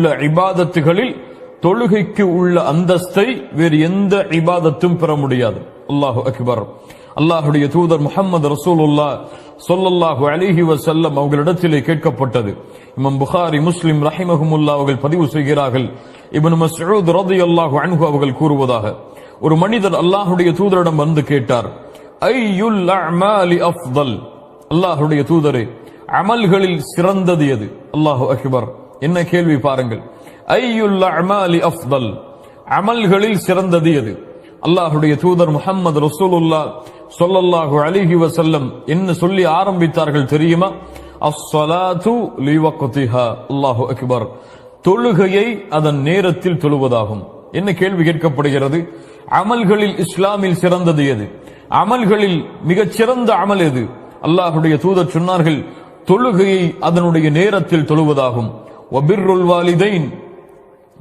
உள்ள இபாதத்துகளில் தொழுகைக்கு உள்ள அந்தஸ்தை வேறு எந்த இபாதத்தும் பெற முடியாது. அல்லாஹு அக்பர். அல்லாஹுடைய தூதர் முகமது ரசூலுல்லா சொல்லல்லாஹு அலிஹி வசல்லம் அவர்களிடத்திலே கேட்கப்பட்டது. இமம் புகாரி முஸ்லிம் ரஹிமஹமுல்லா அவர்கள் பதிவு செய்கிறார்கள். இபன் மசூத் ரதி அல்லாஹு அன்ஹு அவர்கள் கூறுவதாக. ஒரு மனிதர் அல்லாஹுடைய தூதரிடம் வந்து கேட்டார் ஐயுல் அமாலி அஃதல்? அல்லாஹுடைய தூதரே அமல்களில் சிறந்தது எது? அல்லாஹு அக்பர். என்ன கேள்வி பாருங்கள். ஐயுல் அமாலி அஃதல்? அமல்களில் சிறந்தது எது? அல்லாஹுடைய தூதர் முஹம்மது ரசூலுல்லா சொல்லல்லாஹு அலிஹி வசல்லம் என்ன சொல்லி ஆரம்பித்தார்கள் தெரியுமா? அஸ்ஸலாத்து லிவக்திஹா. அல்லாஹு அக்பர். தொழுகையை அதன் நேரத்தில் தொழுவதாகும். என்ன கேள்வி கேட்கப்படுகிறது? அமல்களில் இஸ்லாமில் சிறந்தது எது? அமல்களில் மிகச் சிறந்த அமல் எது? அல்லாஹுடைய தூதர் சொன்னார்கள் தொழுகையை அதனுடைய நேரத்தில் தொழுவதாகும். வபிர்ருல் வாலிதைன்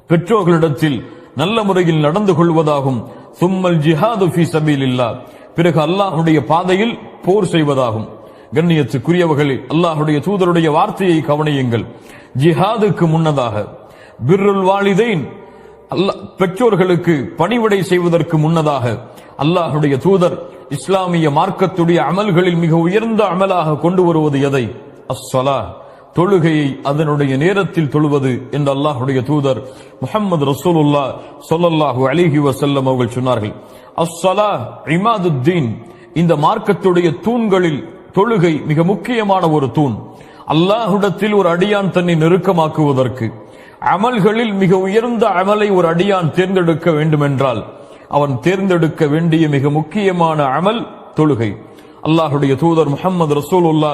பெற்றோர்களிடத்தில் நல்ல முறையில் நடந்து கொள்வதாகும். சும்மல் ஜிஹாது ஃபி சபீலில்லா பிறகு அல்லாஹுடைய பாதையில் போர் செய்வதாகும். கண்ணியத்துக்குரியவர்களே அல்லாஹுடைய தூதருடைய வார்த்தையை கவனியுங்கள். ஜிஹாதுக்கு முன்னதாக. பிர்ருல் வாலிதைன் அல்ல பெற்றோர்களுக்கு பணிவிடை செய்வதற்கு முன்னதாக. அல்லாஹுடைய தூதர் இஸ்லாமிய மார்க்கத்துடைய அமல்களில் மிக உயர்ந்த அமலாக கொண்டு வருவது எதை? அஸ்ஸலா தொழுகையை அதனுடைய நேரத்தில் தொழுவது என்று அல்லாஹுடைய தூதர் முகமது ரசூலுல்லா சொல்லல்லாஹு அலிஹி வசல்லம் அவர்கள் சொன்னார்கள். அஸ்ஸலா இமாதுத்தீன் இந்த மார்க்கத்துடைய தூண்களில் தொழுகை மிக முக்கியமான ஒரு தூண். அல்லாஹுடத்தில் ஒரு அடியான் தன்னை நெருக்கமாக்குவதற்கு அமல்களில் மிக உயர்ந்த அமலை ஒரு அடியான் தேர்ந்தெடுக்க வேண்டுமென்றால் அவன் தேர்ந்தெடுக்க வேண்டிய மிக முக்கியமான அமல் தொழுகை. அல்லாஹுடைய தூதர் முகமது ரசூலுல்லா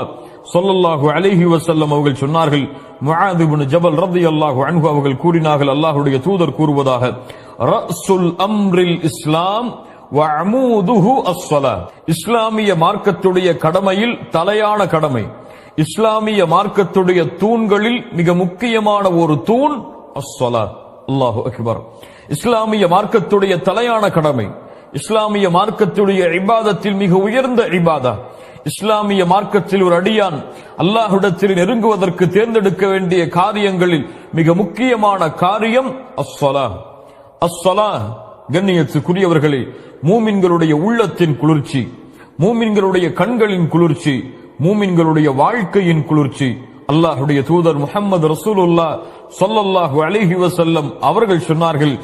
சொல்லல்லாஹு அலைஹி வசல்லம் அவர்கள் சொன்னார்கள் முஹாதிபுன் ஜபல் ஜபல் ரலியல்லாஹு அன்பு அவர்கள் கூறினார்கள் அல்லாஹுடைய தூதர் கூறுவதாக ரசுல் அம்ரில் இஸ்லாம் வஅமூதுஹு அஸ்ஸலா. இஸ்லாமிய மார்க்கத்துடைய கடமையில் தலையான கடமை. இஸ்லாமிய மார்க்கத்துடைய தூண்களில் மிக முக்கியமான ஒரு தூண் அஸ்வலா அல்லாஹு அக்பர். இஸ்லாமிய மார்க்கத்துடைய தலையான கடமை. இஸ்லாமிய மார்க்கத்துடைய இபாதத்தில் மிக உயர்ந்த இபாதா. இஸ்லாமிய மார்க்கத்தில் ஒரு அடியான் அல்லாஹுடத்தில் நெருங்குவதற்கு தேர்ந்தெடுக்க வேண்டிய காரியங்களில் மிக முக்கியமான காரியம் அஸ்வலா அஸ்வலா கண்ணியத்துக்குரியவர்களே மூமின்களுடைய உள்ளத்தின் குளிர்ச்சி மூமின்களுடைய கண்களின் குளிர்ச்சி மூமின்களுடைய வாழ்க்கையின் குளிர்ச்சி. அல்லாஹுடைய தூதர் முகமது ரசூலுல்லா சொல்லல்லாஹு அலிஹி வசல்லம் அவர்கள் சொன்னார்கள்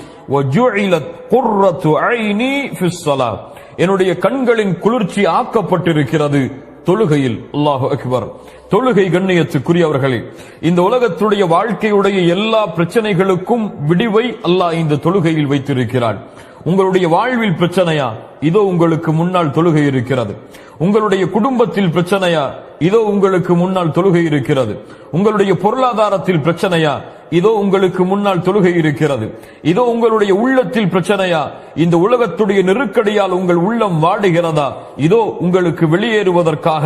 என்னுடைய கண்களின் குளிர்ச்சி ஆக்கப்பட்டிருக்கிறது. தொழுகையில் அல்லாஹு அக்பர். தொழுகை கண்ணியத்துக்குரியவர்களே இந்த உலகத்துடைய வாழ்க்கையுடைய எல்லா பிரச்சனைகளுக்கும் விடிவை அல்லாஹ் இந்த தொழுகையில் வைத்திருக்கிறான். உங்களுடைய வாழ்வில் பிரச்சனையா? இதோ உங்களுக்கு முன்னால் தொழுகை இருக்கிறது. உங்களுடைய குடும்பத்தில் பிரச்சனையா? இதோ உங்களுக்கு முன்னால் தொழுகை இருக்கிறது. உங்களுடைய பொருளாதாரத்தில் பிரச்சனையா? இதோ உங்களுக்கு முன்னால் தொழுகை இருக்கிறது. இதோ உங்களுடைய உள்ளத்தில் பிரச்சனையா? இந்த உலகத்துடைய நெருக்கடியால் உங்கள் உள்ளம் வாடுகிறதா? இதோ உங்களுக்கு வெளியேறுவதற்காக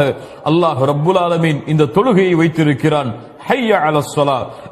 அல்லாஹ் ரப்புல் ஆலமீன் இந்த தொழுகையை வைத்திருக்கிறான்.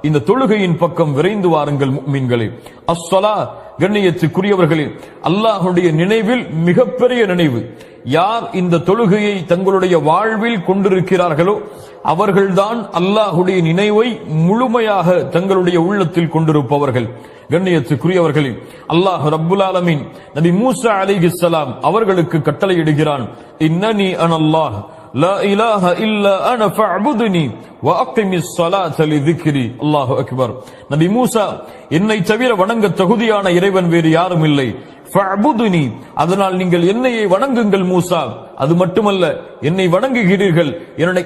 இந்த தொழுகையின் பக்கம் விரைந்து வாருங்கள் மீன்களே அஸ்வலா கண்ணியத்துக்குரியவர்களே அல்லாஹுடைய நினைவில் மிகப்பெரிய நினைவு. யார் இந்த தொழுகையை தங்களுடைய வாழ்வில் கொண்டிருக்கிறார்களோ அவர்கள்தான் அல்லாஹுடைய நினைவை முழுமையாக தங்களுடைய உள்ளத்தில் கொண்டிருப்பவர்கள். கண்ணியத்துக்குரியவர்களே அல்லாஹ் ரப்புல் ஆலமின் நபி மூசா அலிஹிஸ்லாம் அவர்களுக்கு கட்டளையிடுகிறான் இன்னனி அனல்லாஹ் لا إله إلا أنا فاعبدني وأقم الصلاة لذكري. الله أكبر. நபி மூசா என்னை தவிர வணங்க தகுதியான இறைவன் வேறு யாரும் இல்லை. ஃபஅபுதுனி அதனால் நீங்கள் என்னையே வணங்குங்கள் மூசா. அது மட்டுமல்ல என்னை வணங்குகிறீர்கள்.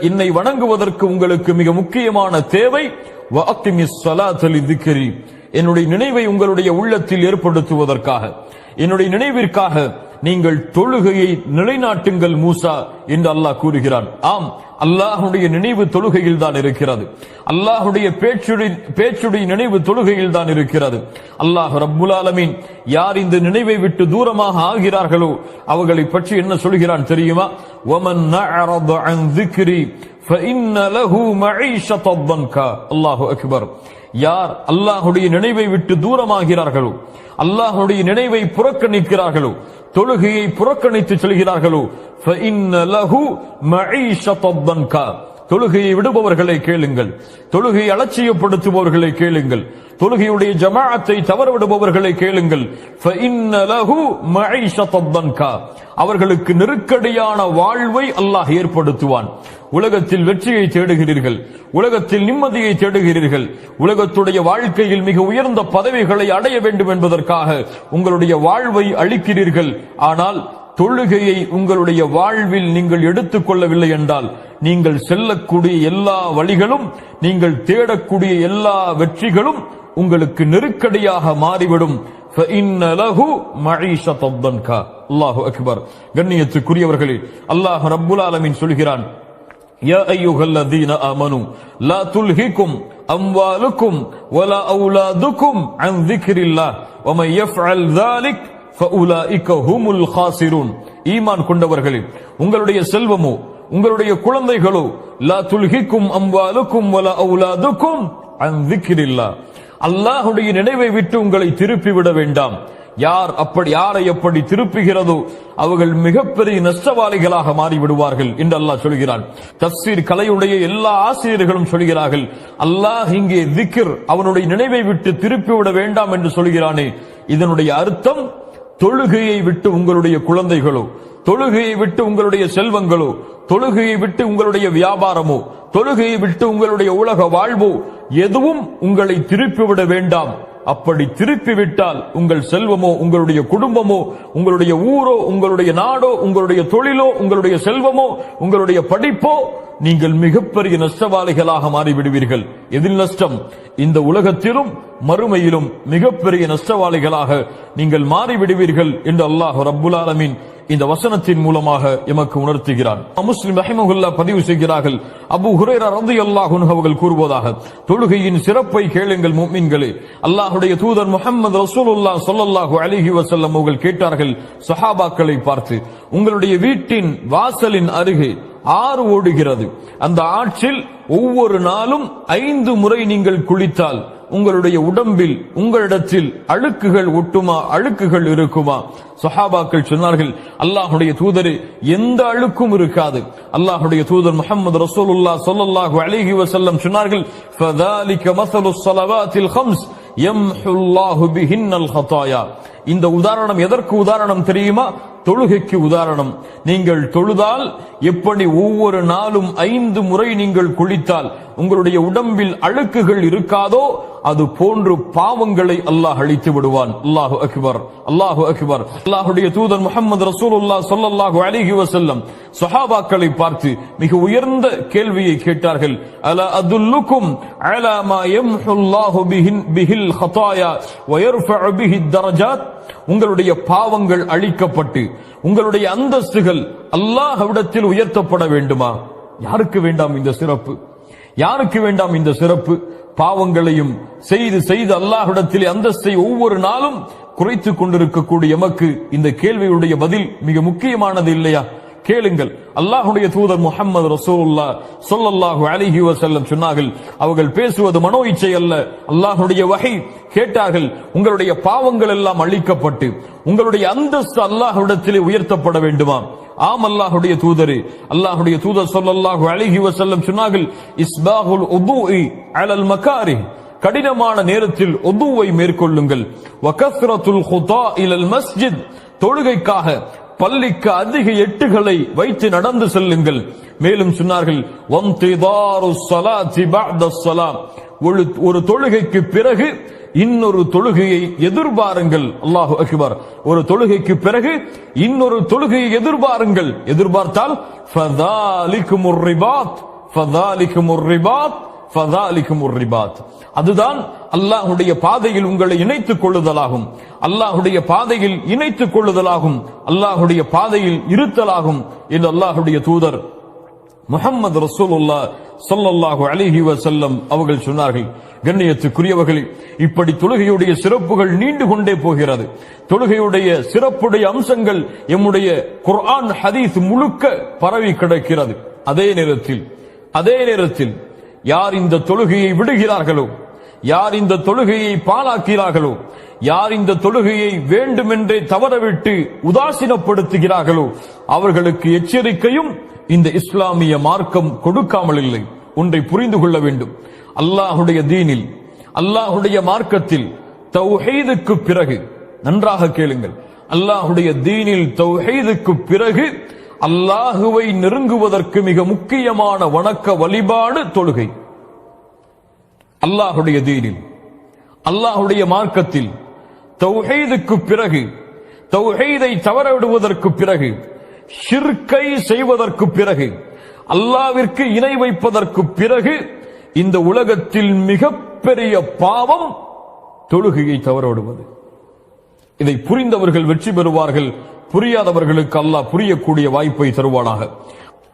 என்னை வணங்குவதற்கு உங்களுக்கு மிக முக்கியமான தேவை வஅக்கிமி ஸலாத லிذிக்ரி என்னுடைய நினைவை உங்களுடைய உள்ளத்தில் ஏற்படுத்துவதற்காக. என்னுடைய நினைவிற்காக நீங்கள் தொழுகையை நிலைநாட்டுங்கள் மூசா என்று அல்லாஹ் கூறுகிறான் ஆம் அல்லாஹுடைய நினைவு தொழுகையில் தான் இருக்கிறது அல்லாஹுடைய பேச்சுடைய பேச்சுடைய நினைவு தொழுகையில் தான் இருக்கிறது அல்லாஹ் ரப்புல் ஆலமீன் யார் இந்த நினைவை விட்டு தூரமாக ஆகிறார்களோ அவர்களை பற்றி என்ன சொல்கிறான் தெரியுமா وَمَنْ أَعْرَضَ عَنْ ذِكْرِي فَإِنَّ لَهُ مَعِيشَةً ضَنْكَا அல்லாஹு அக்பர் யார் அல்லாஹுடைய நினைவை விட்டு தூரமாகிறார்களோ அல்லாஹுடைய நினைவை புறக்கணிக்கிறார்களோ தொழுகையை புறக்கணித்து செல்கிறார்களோ தொழுகையை விடுபவர்களை கேளுங்கள். தொழுகையை அலட்சியப்படுத்துபவர்களை கேளுங்கள். தொழுகையுடைய ஜமாஅத்தை தவறவிடுபவர்களை கேளுங்கள். அவர்களுக்கு நெருக்கடியான வாழ்வை அல்லாஹ் ஏற்படுத்துவான். உலகத்தில் வெற்றியை தேடுகிறீர்கள். உலகத்தில் நிம்மதியை தேடுகிறீர்கள். உலகத்துடைய வாழ்க்கையில் மிக உயர்ந்த பதவிகளை அடைய வேண்டும் என்பதற்காக உங்களுடைய வாழ்வை அளிக்கிறீர்கள். ஆனால் தொழுகையை உங்களுடைய வாழ்வில் நீங்கள் எடுத்துக்கொள்ளவில்லை என்றால் நீங்கள் செல்லக்கூடிய எல்லா வழிகளும் நீங்கள் தேடக்கூடிய எல்லா வெற்றிகளும் உங்களுக்கு நெருக்கடியாக மாறிவிடும். அல்லாஹு அக்பர். கண்ணியத்துக்குரியவர்களே அல்லாஹ் ரப்புல் ஆலமின் சொல்கிறான் يا أيها الذين آمنوا لا تلهكم أموالكم ولا أولادكم عن ذكر الله ومن يفعل ذلك فأولئك هم الخاسرون ஈமான் கொண்டவர்களே உங்களுடைய செல்வமோ உங்களுடைய குழந்தைகளோ லா துல்ஹிக்கும் அம்வாலுக்கும் வல அவுலாதுக்கும் அன் திக்ரில்லா அல்லாஹுடைய நினைவை விட்டு உங்களை திருப்பி விட வேண்டாம் யார் அப்படி யாரை எப்படி திருப்புகிறதோ அவர்கள் மிகப்பெரிய நஷ்டவாளிகளாக மாறிவிடுவார்கள் என்று அல்லாஹ் சொல்கிறான். தப்சீர் கலையுடைய எல்லா ஆசிரியர்களும் சொல்கிறார்கள் அல்லாஹ் இங்கே திக்ர் அவனுடைய நினைவை விட்டு திருப்பி விட வேண்டாம் என்று சொல்கிறானே. இதனுடைய அர்த்தம் தொழுகையை விட்டு உங்களுடைய குழந்தைகளோ தொழுகையை விட்டு உங்களுடைய செல்வங்களோ தொழுகையை விட்டு உங்களுடைய வியாபாரமோ தொழுகையை விட்டு உங்களுடைய உலக வாழ்வோ எதுவும் உங்களை திருப்பிவிட வேண்டாம். அப்படி திருப்பி விட்டால் உங்கள் செல்வமோ உங்களுடைய குடும்பமோ உங்களுடைய ஊரோ உங்களுடைய நாடோ உங்களுடைய தொழிலோ உங்களுடைய செல்வமோ உங்களுடைய படிப்போ நீங்கள் மிகப்பெரிய நஷ்டவாளிகளாக மாறிவிடுவீர்கள். எதில் நஷ்டம்? இந்த உலகத்திலும் மறுமையிலும் மிகப்பெரிய நஷ்டவாளிகளாக நீங்கள் மாறிவிடுவீர்கள் என்று அல்லாஹ் ரபுல் ஆலமீன் இந்த வசனத்தின் மூலமாக எமக்கு உணர்த்துகிறான். முஸ்லிம் ரஹிமகுல்லா பதிவு செய்கிறார்கள். அபு ஹுரேரா ரந்து அல்லாஹ் அவர்கள் கூறுவதாக தொழுகையின் சிறப்பை கேளுங்கள் முஃமின்களே அல்லாஹுடைய தூதர் முகமது ரசூலுல்லா சொல்லல்லாஹு அலிஹி வசல்லம் அவர்கள் கேட்டார்கள் சஹாபாக்களை பார்த்து உங்களுடைய வீட்டின் வாசலின் அருகே ஆறு ஓடுகிறது. அந்த ஆற்றில் ஒவ்வொரு நாளும் ஐந்து முறை நீங்கள் குளித்தால் உங்களுடைய உடம்பில் உங்களிடத்தில் அழுக்குகள் ஒட்டுமா? அழுக்குகள் இருக்குமா? சஹாபாக்கள் சொன்னார்கள் அல்லாஹுடைய தூதரு எந்த அழுக்கும் இருக்காது. அல்லாஹுடைய தூதர் முகமது ரசூலுல்லா சொல்லல்லாஹு அலிஹி வசல்லம் சொன்னார்கள் ஃபதாலிக மசலு ஸலவாத்தில் ஹம்ஸ் யம்ஹுல்லாஹு பிஹின்னல் ஹதாயா இந்த உதாரணம் எதற்கு உதாரணம் தெரியுமா? தொழுகைக்கு உதாரணம். நீங்கள் தொழுதால் எப்படி ஒவ்வொரு நாளும் ஐந்து முறை நீங்கள் குளித்தால் உங்களுடைய உடம்பில் அழுக்குகள் இருக்காதோ அது போன்று பாவங்களை அல்லாஹ் அழித்து விடுவான். அல்லாஹு அக்பர் அல்லாஹு அக்பர். அல்லாஹுடைய தூதர் முகமது ரசூலுல்லா சொல்லல்லாஹு அலிஹி வசல்லம் சஹாபாக்களை பார்த்து மிக உயர்ந்த கேள்வியை கேட்டார்கள். அல அதுல்லுக்கும் அலா மா யம்ஹுல்லாஹு பிஹின் பிஹில் ஹதாயா வ பிஹி தரஜாத்? உங்களுடைய பாவங்கள் அழிக்கப்பட்டு உங்களுடைய அந்தஸ்துகள் அல்லாஹ்விடத்தில் உயர்த்தப்பட வேண்டுமா? யாருக்கு வேண்டாம் இந்த சிறப்பு? யாருக்கு வேண்டாம் இந்த சிறப்பு? பாவங்களையும் செய்து செய்து அல்லாஹ்விடத்தில் அந்தஸ்தை ஒவ்வொரு நாளும் குறைத்துக் கொண்டிருக்கக்கூடிய எமக்கு இந்த கேள்வியுடைய பதில் மிக முக்கியமானது இல்லையா? கேளுங்கள். அல்லாஹுடைய தூதர் முஹம்மது ரசூல்லா சொல்லல்லாஹு அலிஹி வசல்லம் சொன்னார்கள் அவர்கள் பேசுவது மனோ இச்சை அல்ல. அல்லாஹுடைய வகை கேட்டார்கள் உங்களுடைய பாவங்கள் எல்லாம் அழிக்கப்பட்டு உங்களுடைய அந்தஸ்து அல்லாஹுடத்திலே உயர்த்தப்பட வேண்டுமா ஆம் அல்லாஹுடைய தூதரே. அல்லாஹுடைய தூதர் சொல்லல்லாஹு அலிஹி வசல்லம் சொன்னார்கள் இஸ்பாகுல் உதுஇ அலல் மக்காரி கடினமான நேரத்தில் ஒதுவை மேற்கொள்ளுங்கள். வகஸ்ரத்துல் ஹுதா இலல் மஸ்ஜித். தொழுகைக்காக பள்ளிக்கு அதிக எட்டுகளை வைத்து நடந்து செல்லுங்கள். மேலும் சொன்னார்கள் ஒரு ஒரு தொழுகைக்கு பிறகு இன்னொரு தொழுகையை எதிர்பாருங்கள். அல்லாஹு அக்பர். ஒரு தொழுகைக்கு பிறகு இன்னொரு தொழுகையை எதிர்பாருங்கள். எதிர்பார்த்தால் ஃபதாலிக்கு ரிபாத். ஃபதாலிக்கு ரிபாத். ஃபதாலிக்கும் ரிபாத் அதுதான் அல்லாஹுடைய பாதையில் உங்களை இணைத்துக் கொள்ளுதலாகும். அல்லாஹுடைய பாதையில் இணைத்துக் கொள்ளுதலாகும். அல்லாஹுடைய பாதையில் இருத்தலாகும். என்று அல்லாஹுடைய தூதர் முகமது ரசூலுல்லா சொல்லல்லாஹு அலிஹி வசல்லம் அவர்கள் சொன்னார்கள். கண்ணியத்துக்குரியவர்களே இப்படி தொழுகையுடைய சிறப்புகள் நீண்டு கொண்டே போகிறது. தொழுகையுடைய சிறப்புடைய அம்சங்கள் எம்முடைய குர்ஆன் ஹதீஸ் முழுக்க பரவி கிடக்கிறது. அதே நேரத்தில் அதே நேரத்தில் யார் இந்த தொழுகையை விடுகிறார்களோ யார் இந்த தொழுகையை பாலாக்கிறார்களோ யார் இந்த தொழுகையை வேண்டுமென்றே தவறவிட்டு உதாசீனப்படுத்துகிறார்களோ அவர்களுக்கு எச்சரிக்கையும் இந்த இஸ்லாமிய மார்க்கம் கொடுக்காமல் இல்லை. ஒன்றை புரிந்து கொள்ள வேண்டும். அல்லாஹுடைய தீனில் அல்லாஹுடைய மார்க்கத்தில் தௌஹீதுக்கு பிறகு நன்றாக கேளுங்கள். அல்லாஹுடைய தீனில் தௌஹீதுக்கு பிறகு அல்லாஹுவை நெருங்குவதற்கு மிக முக்கியமான வணக்க வழிபாடு தொழுகை. அல்லாஹுடைய தீனில் அல்லாஹுடைய மார்க்கத்தில் தௌஹீதுக்கு பிறகு தௌஹீதை தவறவிடுவதற்கு பிறகு ஷிர்கை செய்வதற்கு பிறகு அல்லாவிற்கு இணை வைப்பதற்கு பிறகு இந்த உலகத்தில் மிகப்பெரிய பாவம் தொழுகையை தவறவிடுவது. இதை புரிந்தவர்கள் வெற்றி பெறுவார்கள். புரியாதவர்களுக்கு அல்லாஹ் புரியக்கூடிய வாய்ப்பை தருவானாக.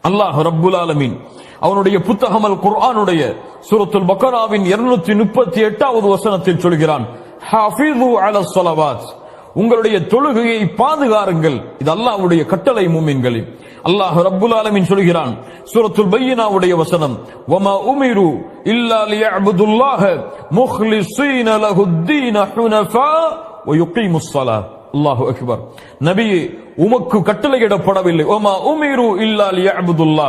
அல்லாஹ் ரப்புல் ஆலமீன். அவனுடைய புத்தகம் அல் குர்ஆனுடைய சூரத்துல் பக்கராவின் இருநூத்தி முப்பத்தி எட்டாவது வசனத்தில் சொல்கிறான் உங்களுடைய தொழுகையை பாதுகாருங்கள். இது அல்லாஹ்வுடைய கட்டளை மூமின்களின் அல்லாஹ் ரப்புல் ஆலமின் சொல்கிறான் சூரத்துல் பையனாவுடைய வசனம் வம உமிரு இல்லா லியஅபுதுல்லாஹ முஹ்லிஸீன லஹுத்தீன ஹுனஃபா அல்லாஹு அக்பர் நபியே உமக்கு கட்டளையிடப்படவில்லை. ஓமா உமீரு இல்லால் யஅபுதுல்லா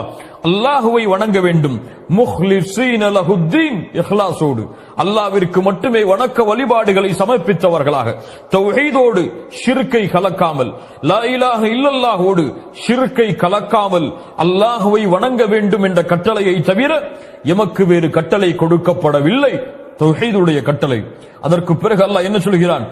அல்லாஹுவை வணங்க வேண்டும். முஹ்லிஸீன லஹுத்தீன் இஹ்லாஸோடு அல்லாஹ்விற்கு மட்டுமே வணக்க வழிபாடுகளை சமர்ப்பித்தவர்களாக. தௌஹீதோடு ஷிர்கை கலக்காமல். லா இலாஹ இல்லல்லாஹோடு ஷிர்கை கலக்காமல் அல்லாஹுவை வணங்க வேண்டும் என்ற கட்டளையை தவிர எமக்கு வேறு கட்டளை கொடுக்கப்படவில்லை. தொகைதுடைய கட்டளை. அதற்கு பிறகு அல்லாஹ் என்ன சொல்கிறான்?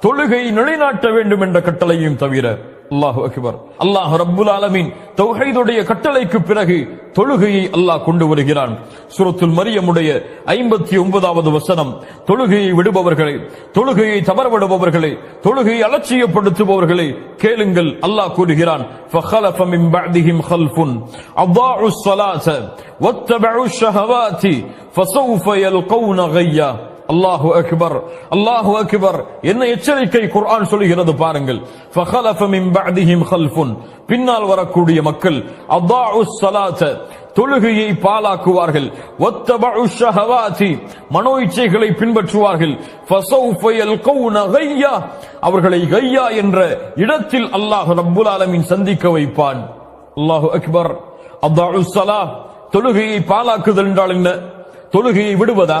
தொழுகை நிலைநாட்ட வேண்டும் என்ற கட்டளையும் தவிர அல்லாஹு அக்பர். அல்லாஹ் ரப்புல் ஆலமின் தௌஹைதுடைய கட்டளைக்கு பிறகு தொழுகையை அல்லாஹ் கொண்டு வருகிறான். சுரத்துல் மரியமுடைய ஐம்பத்தி ஒன்பதாவது வசனம் தொழுகையை விடுபவர்களை தொழுகையை தவறவிடுபவர்களை தொழுகையை அலட்சியப்படுத்துபவர்களை கேளுங்கள் அல்லாஹ் கூறுகிறான் அவ்வாறு அல்லாஹு அக்பர் அல்லாஹு அக்பர். என்ன எச்சரிக்கை குர்ஆன் சொல்லுகிறது பாருங்கள். ஃபஹலஃப மின் பஅதிஹிம் ஹல்ஃபுன் பின்னால் வரக்கூடிய மக்கள் அதாஉ ஸலாத தொழுகையை பாலாக்குவார்கள் ஒத்தபு ஷஹவாதி மனோ இச்சைகளை பின்பற்றுவார்கள். ஃபஸௌஃப யல்கௌன கையா அவர்களை கையா என்ற இடத்தில் அல்லாஹ் ரப்புல் ஆலமீன் சந்திக்க வைப்பான். அல்லாஹு அக்பர். அதாஉ ஸலா தொழுகையை பாலாக்குதல் என்றால் என்ன? தொழுகையை விடுவதா?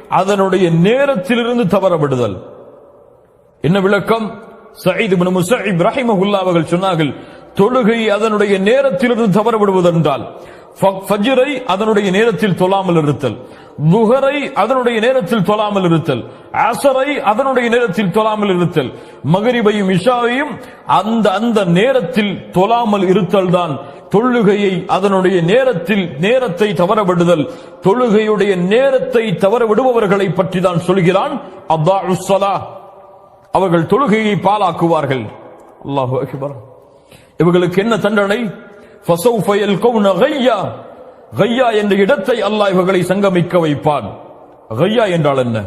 அதனுடைய நேரத்திலிருந்து தவறவிடுதல். என்ன விளக்கம்? சயீத் இப்னு முஸைப் ரஹிமஹுல்லாஹ் அவர்கள் சொன்னார்கள் தொழுகை அதனுடைய நேரத்திலிருந்து தவற விடுவதென்றால் ஃபஜ்ரை அதனுடைய நேரத்தில் தொழாமல் இருத்தல். துஹரை அதனுடைய நேரத்தில் தொழாமல் இருத்தல். அசரை அதனுடைய நேரத்தில் தொழாமல் இருத்தல். மகரிபையும் இஷாவையும் அந்த அந்த நேரத்தில் தொழாமல் இருத்தல் தான் தொழுகையை அதனுடைய நேரத்தில் நேரத்தை தவறவிடுதல். தொழுகையுடைய நேரத்தை தவற விடுபவர்களை பற்றி தான் சொல்கிறான். அல்லாஹ் ஸலாஹ் அவர்கள் தொழுகையை பாலாக்குவார்கள் அல்லாஹு இவர்களுக்கு என்ன தண்டனை? கையா. என்ற இடத்தை அல்லாஹ் இவர்களை சங்கமிக்க வைப்பான். கையா என்றால் என்ன?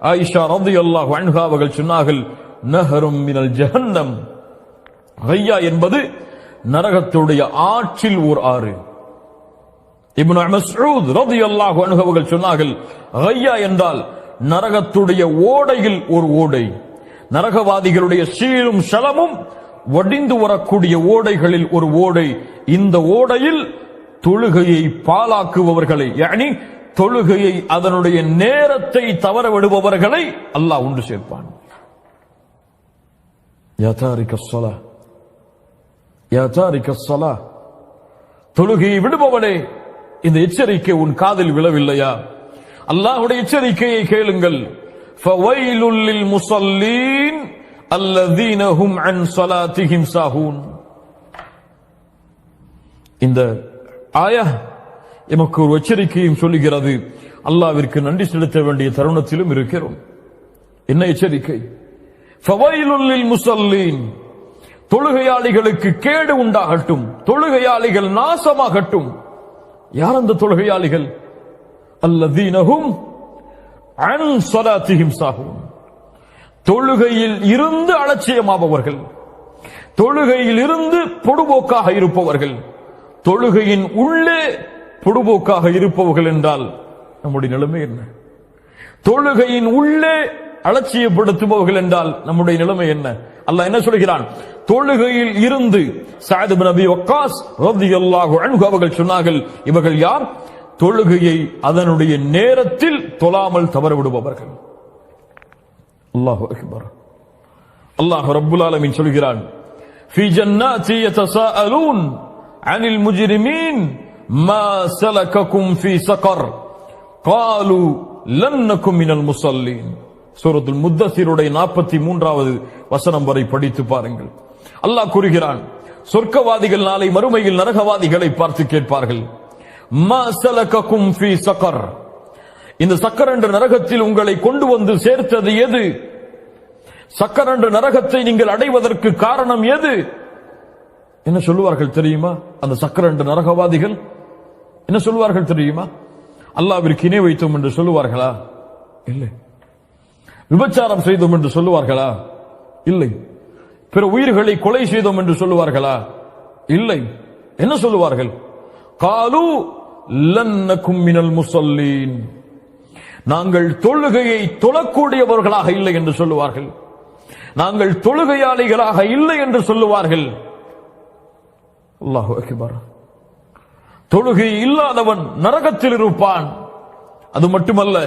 ஆயிஷா ரலியல்லாஹு அன்ஹா அவர்கள் சொன்னார்கள் நஹரும் மினல் ஜஹன்னம். கையா என்பது நரகத்துடைய ஆற்றில் ஓர் ஆறு. இப்னு மஸ்ஊத் ரலியல்லாஹு அன்ஹு அவர்கள் சொன்னார்கள் கையா என்றால் நரகத்துடைய ஓடையில் ஒரு ஓடை. நரகவாதிகளுடைய சீலும் சலமும் ஒடிந்து வரக்கூடிய ஓடைகளில் ஒரு ஓடை. இந்த ஓடையில் தொழுகையை பாலாக்குபவர்களை யானி தொழுகையை அதனுடைய நேரத்தை தவற விடுபவர்களை அல்லாஹ் உண்டு சேர்ப்பான். தொழுகையை விடுபவனே இந்த எச்சரிக்கை உன் காதில் விழவில்லையா? அல்லாஹுடைய எச்சரிக்கையை கேளுங்கள். முசல்லீன் அல்லதீனஹும் அன் சலாத்திஹிம் சாஹூன். இந்த ஆயா எமக்கு ஒரு எச்சரிக்கையும் சொல்லுகிறது. அல்லாவிற்கு நன்றி செலுத்த வேண்டிய தருணத்திலும் இருக்கிறோம். என்ன எச்சரிக்கை? ஃபவைலுல்லில் முசல்லீன். தொழுகையாளிகளுக்கு கேடு உண்டாகட்டும். தொழுகையாளிகள் நாசமாகட்டும். யார் அந்த தொழுகையாளிகள்? அல்லதீனஹும் அன் சலாத்திஹிம் சாகும் தொழுகையில் இருந்து அலட்சியமாபவர்கள். தொழுகையில் இருந்து பொடுபோக்காக இருப்பவர்கள். தொழுகையின் உள்ளே பொடுபோக்காக இருப்பவர்கள் என்றால் நம்முடைய நிலைமை என்ன? தொழுகையின் உள்ளே அலட்சியப்படுத்துபவர்கள் என்றால் நம்முடைய நிலைமை என்ன? அல்லாஹ் என்ன சொல்கிறான்? தொழுகையில் இருந்து சாயது நபி வக்காஸ் ரலியல்லாஹு அன்ஹு அவர்கள் சொன்னார்கள் இவர்கள் யார்? தொழுகையை அதனுடைய நேரத்தில் தொழாமல் தவற விடுபவர்கள் அல்லாஹு அக்பர் அல்லாஹ் ரப்புல் ஆலமீன் சொல்கிறான் في جنات يتساءلون عن المجرمين ما سلككم في سقر قالوا لن نكن من المصلين சூரத்துல் முத்தசிருடைய நாற்பத்தி மூன்றாவது வசனம் வரை படித்து பாருங்கள் அல்லாஹ் கூறுகிறான் சொர்க்கவாதிகள் நாளை மறுமையில் நரகவாதிகளை பார்த்து கேட்பார்கள் மா சலகக்கும் ஃபீ சக்கர் இந்த சக்கர் நரகத்தில் உங்களை கொண்டு வந்து சேர்த்தது எது? சக்கர் நரகத்தை நீங்கள் அடைவதற்கு காரணம் எது? என்ன சொல்லுவார்கள் தெரியுமா? அந்த சக்கர நரகவாதிகள் என்ன சொல்லுவார்கள் தெரியுமா? அல்லாவிற்கு இணை வைத்தோம் என்று சொல்லுவார்களா? இல்லை. விபச்சாரம் செய்தோம் என்று சொல்லுவார்களா? இல்லை. பிற உயிர்களை கொலை செய்தோம் என்று சொல்லுவார்களா? இல்லை. என்ன சொல்லுவார்கள்? காலு லன்னக்கும் மினல் முசல்லீன். நாங்கள் தொழுகையை தொழக்கூடியவர்களாக இல்லை என்று சொல்லுவார்கள் நாங்கள் தொழுகையாளிகளாக இல்லை என்று சொல்லுவார்கள் அல்லாஹு அக்பர் தொழுகை இல்லாதவன் நரகத்தில் இருப்பான் அது மட்டுமல்ல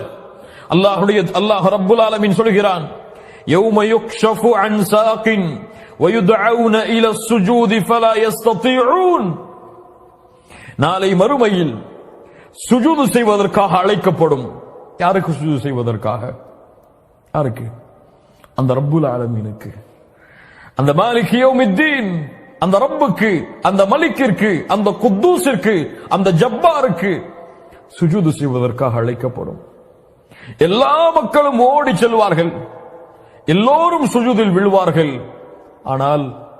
அல்லாஹுடைய அல்லாஹ் ரப்புல் ஆலமீன் சொல்கிறான் يوم يكشف عن ساق ويدعون إلى السجود فلا يستطيعون நாளை மறுமையில் சுஜூது செய்வதற்காக அழைக்கப்படும் யாருக்கு சுஜு செய்வதற்காக? யாருக்கு? அந்த ரப்புல் ஆலமீனுக்கு. அந்த மாலிகியோ மித்தீன் அந்த ரப்புக்கு அந்த மலிக்கிற்கு அந்த குத்தூசிற்கு அந்த ஜப்பாருக்கு சுஜூது செய்வதற்காக அழைக்கப்படும். எல்லா மக்களும் ஓடி செல்வார்கள். எல்லோரும் சுஜூதில் விழுவார்கள். ஆனால்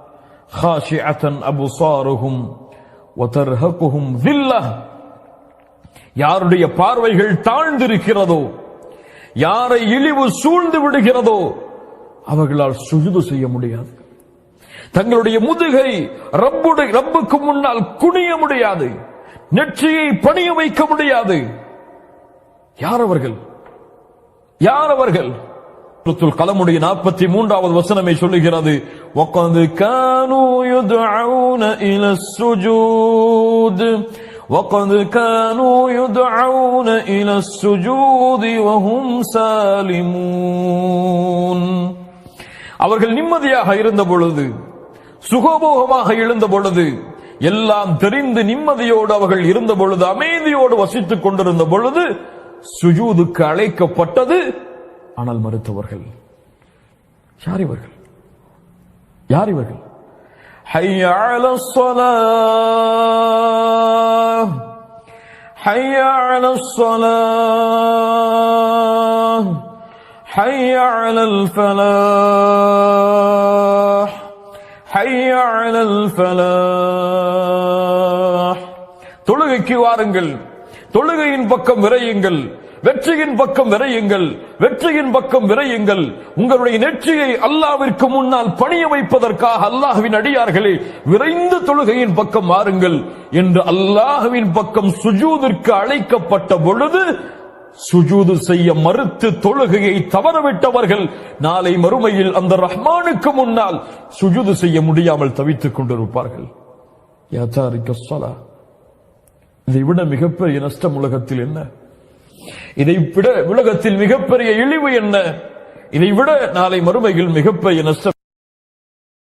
ஹாஷி அபுசாருகும் ஒத்தர்ஹகுகும் வில்லா யாருடைய பார்வைகள் தாழ்ந்திருக்கிறதோ யாரை இழிவு சூழ்ந்து விடுகிறதோ அவர்களால் சுஜுது செய்ய முடியாது தங்களுடைய முதுகை ரப்புடைய ரப்புக்கு முன்னால் குனிய முடியாது நெற்றியை பணிய வைக்க முடியாது யார் அவர்கள் யார் அவர்கள் சூரத்துல் கலமுடைய நாற்பத்தி மூன்றாவது வசனமே சொல்லுகிறது وَقَدْ كَانُوا يُدْعَوْنَ إِلَى السُّجُودِ وَقَدْ كَانُوا يُدْعَوْنَ إِلَى السُّجُودِ وَهُمْ سَالِمُونَ அவர்கள் நிம்மதியாக இருந்த பொழுது சுகபோகமாக எழுந்த பொழுது எல்லாம் தெரிந்து நிம்மதியோடு அவர்கள் இருந்த பொழுது அமைதியோடு வசித்துக் கொண்டிருந்த பொழுது சுஜூதுக்கு அழைக்கப்பட்டது ஆனால் மறுத்தவர்கள் யார் இவர்கள் யார் இவர்கள் حي على الصلاة حي على الصلاة حي على الفلاح حي على الفلاح தொழுகைக்கு வாருங்கள் தொழுகையின் பக்கம் விரையுங்கள் வெற்றியின் பக்கம் விரையுங்கள் வெற்றியின் பக்கம் விரையுங்கள். உங்களுடைய நெற்றியை அல்லாவிற்கு முன்னால் பணிய வைப்பதற்காக அல்லாஹுவின் அடியார்களே விரைந்து தொழுகையின் பக்கம் மாறுங்கள் என்று அல்லாஹுவின் பக்கம் சுஜூதிற்கு அழைக்கப்பட்ட பொழுது சுஜூது செய்ய மறுத்து தொழுகையை தவறவிட்டவர்கள் நாளை மறுமையில் அந்த ரஹ்மானுக்கு முன்னால் சுஜூது செய்ய முடியாமல் தவித்துக் கொண்டிருப்பார்கள். யா இதை விட மிகப்பெரிய நஷ்டம் உலகத்தில் என்ன? இதை விட உலகத்தில் மிகப்பெரிய இழிவு என்ன? இதை விட நாளை மறுமையில் மிகப்பெரிய நஷ்டம்